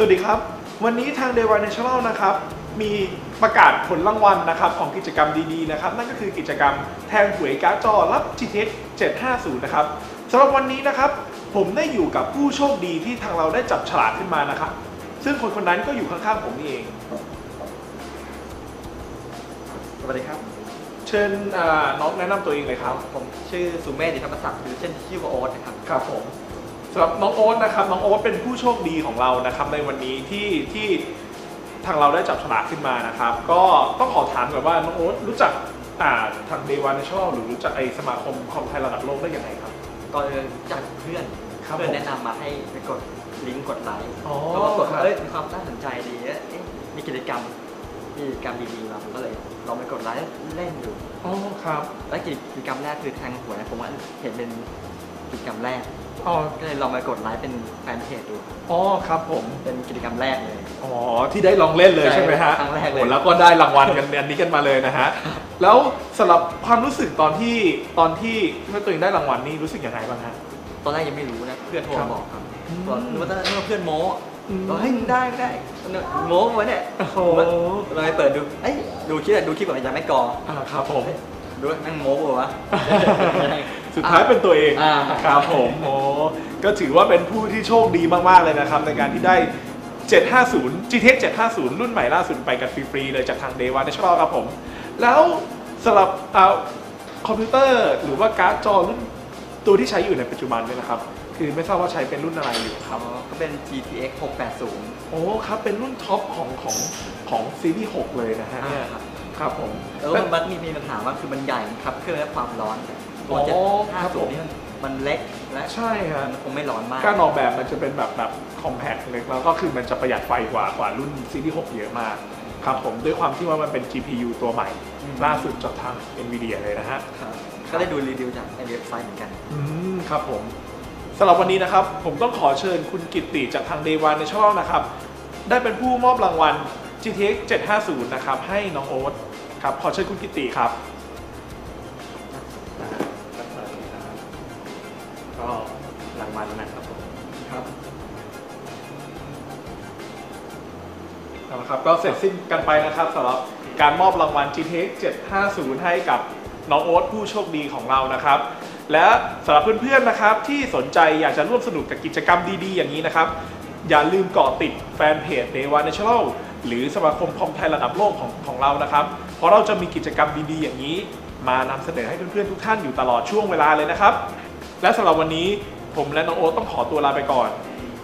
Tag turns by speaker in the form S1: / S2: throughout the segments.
S1: วัสดีครับ วันนี้ทาง Day One National นะครับ มีประกาศผลรางวัลนะครับของกิจกรรมดีๆนะครับ นั่นก็คือกิจกรรมแทงหวยการ์ดจอรับ GTX 750 นะครับสำหรับวันนี้นะครับ ผมได้อยู่กับผู้โชคดีที่ทางเราได้จับฉลากขึ้นมานะครับ ซึ่งคนคนนั้นก็อยู่ข้างๆผมนี่เอง
S2: สวัสดีครับ
S1: เชิญอ่าน้องแนะนำตัวเองเลยครับ
S2: ผมชื่อสุเมธดิธรรมศักดิ์หรือเช่นชื่อว่าโอ๊ตนะครับ
S1: ครับผม สำหรับน้องโอ๊ตนะครับน้องโอ๊ตเป็นผู้โชคดีของเรานะครับในวันนี้ที่ที่ทางเราได้จับฉลากขึ้นมานะครับ ก็ต้องขอถามก่อนว่าน้องโอ๊ตรู้จักอ่าทางเดวานชอลหรือรู้จักไอสมาคมคอมไทยระดับโลกได้ยังไงครับ
S2: ก็จากเพื่อน
S1: ครับ
S2: เพื่อน
S1: ผม
S2: แนะนำมาให้ไปกดลิงก์กดไลค์
S1: อ๋อ
S2: แล้วก็กด
S1: ครับ
S2: เอ้ยมีความน่าสนใจดีเอ๊ะมีกิจกรรมมีกิจกรรมดีๆมาผมก็เลยลองไปกดไลค์เล่นดู
S1: อ๋อครับ
S2: แล้วกิจกรรมแรกคือแทงหวยผมว่าเห็นเป็น กิจกรรมแรก
S1: อ๋อ
S2: ก็เลยลองไปกดไลค์เป็นแฟนเพจดู
S1: อ๋อครับผม
S2: เป็นกิจกรรมแรกเลย
S1: อ๋อ ที่ได้ลองเล่นเลย
S2: ใช่
S1: ใช่ไหมฮะ
S2: ครั้งแรกเลย
S1: โอ้แล้วก็ได้รางวัลกัน อันนี้กันมาเลยนะฮะ แล้วสำหรับความรู้สึกตอนที่ตอนที่เมื่อตัวเองได้รางวัลนี่รู้สึกยังไงบ้างฮะ
S2: ตอนแรกยังไม่รู้นะ เพื่อนโทร
S1: ครั
S2: มา
S1: บ
S2: บอกครับ
S1: อืม
S2: ตอนนึกว่าตอนนั้นนึกว่าเพื่อนโม้
S1: อืม
S2: บอกเฮ้ยมึงได้ไม่ได้โม้วะเนี่ย
S1: โอ้โห
S2: เราไปเปิดดูเอ้ยดูคลิปอะดูคลิปก่อนยังไม่กรอ
S1: อ่าครับผม
S2: ดูว่าแม่งโม้ปะวะ
S1: สุดท้ายเป็นตัวเอง
S2: อ่า
S1: ครับผมโอ้ก็ถือว่าเป็นผู้ที่โชคดีมาก ๆ เลยนะครับ ในการที่ได้ 750 GTX 750 รุ่นใหม่ล่าสุดไปกันฟรีๆเลยจากทาง Day One National ครับผม แล้วสำหรับอ่าคอมพิวเตอร์หรือว่าการ์ดจอรุ่นตัวที่ใช้อยู่ในปัจจุบันเนี่ยนะครับ คือไม่ทราบว่าใช้เป็นรุ่นอะไรอยู่ค
S2: อ๋
S1: รั
S2: อบก็เป็น GTX 680
S1: โอ้ครับ เป็นรุ่นท็อปของของของซีรีส์6เลยนะฮะเนี่ย
S2: ครับ
S1: ครับผม
S2: แล้วมันมีมีปัญหาว่าคือมันใหญ่มันขับเครื่องและความร้อน ตัว
S1: อ๋อครับผม
S2: 750นี่มันมันเล็กและ
S1: ใช่ฮะ
S2: มันคงไม่ร้อนมาก
S1: การออกแบบมันจะเป็นแบบแบบคอมแพคเล็กแล้วก็คือมันจะประหยัดไฟกว่ากว่ารุ่นซีรีส์6เยอะมากครับผมด้วยความที่ว่ามันเป็น GPU ตัวใหม่
S2: อืม
S1: ล่าสุดจากทาง NVIDIA เลยนะฮะ
S2: ครับก็ได้ดูรีวิวจากในเว็บไซต์เหมือนกัน
S1: อืม ครับผมสำหรับวันนี้นะครับ ผมต้องขอเชิญคุณกิตติจากทาง Day One ในช่องนะครับ ได้เป็นผู้มอบรางวัล GTX 750 นะครับ ให้น้องโอ๊ตครับ ขอเชิญคุณกิตติครับ เอาละครับก็เสร็จสิ้นกันไปนะครับสำหรับการมอบรางวัล GTX 750 ให้กับน้องโอ๊ตผู้โชคดีของเรานะครับ และสำหรับเพื่อนๆนะครับที่สนใจอยากจะร่วมสนุกกับกิจกรรมดีๆ อย่างนี้นะครับ อย่าลืมเกาะติดแฟนเพจ Day One National หรือสมาคมคอมไทยระดับโลกของของเรานะครับ เพราะเราจะมีกิจกรรมดีๆ อย่างนี้ มานำเสนอให้เพื่อนๆทุกท่านอยู่ตลอดช่วงเวลาเลยนะครับ และสำหรับวันนี้ผมและน้องโอ๊ตต้องขอตัวลาไปก่อน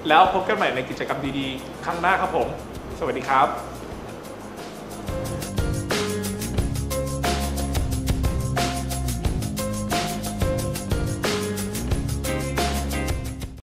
S1: แล้วพบกันใหม่ในกิจกรรมดีๆ ครั้งหน้าครับผม สวัสดีครับ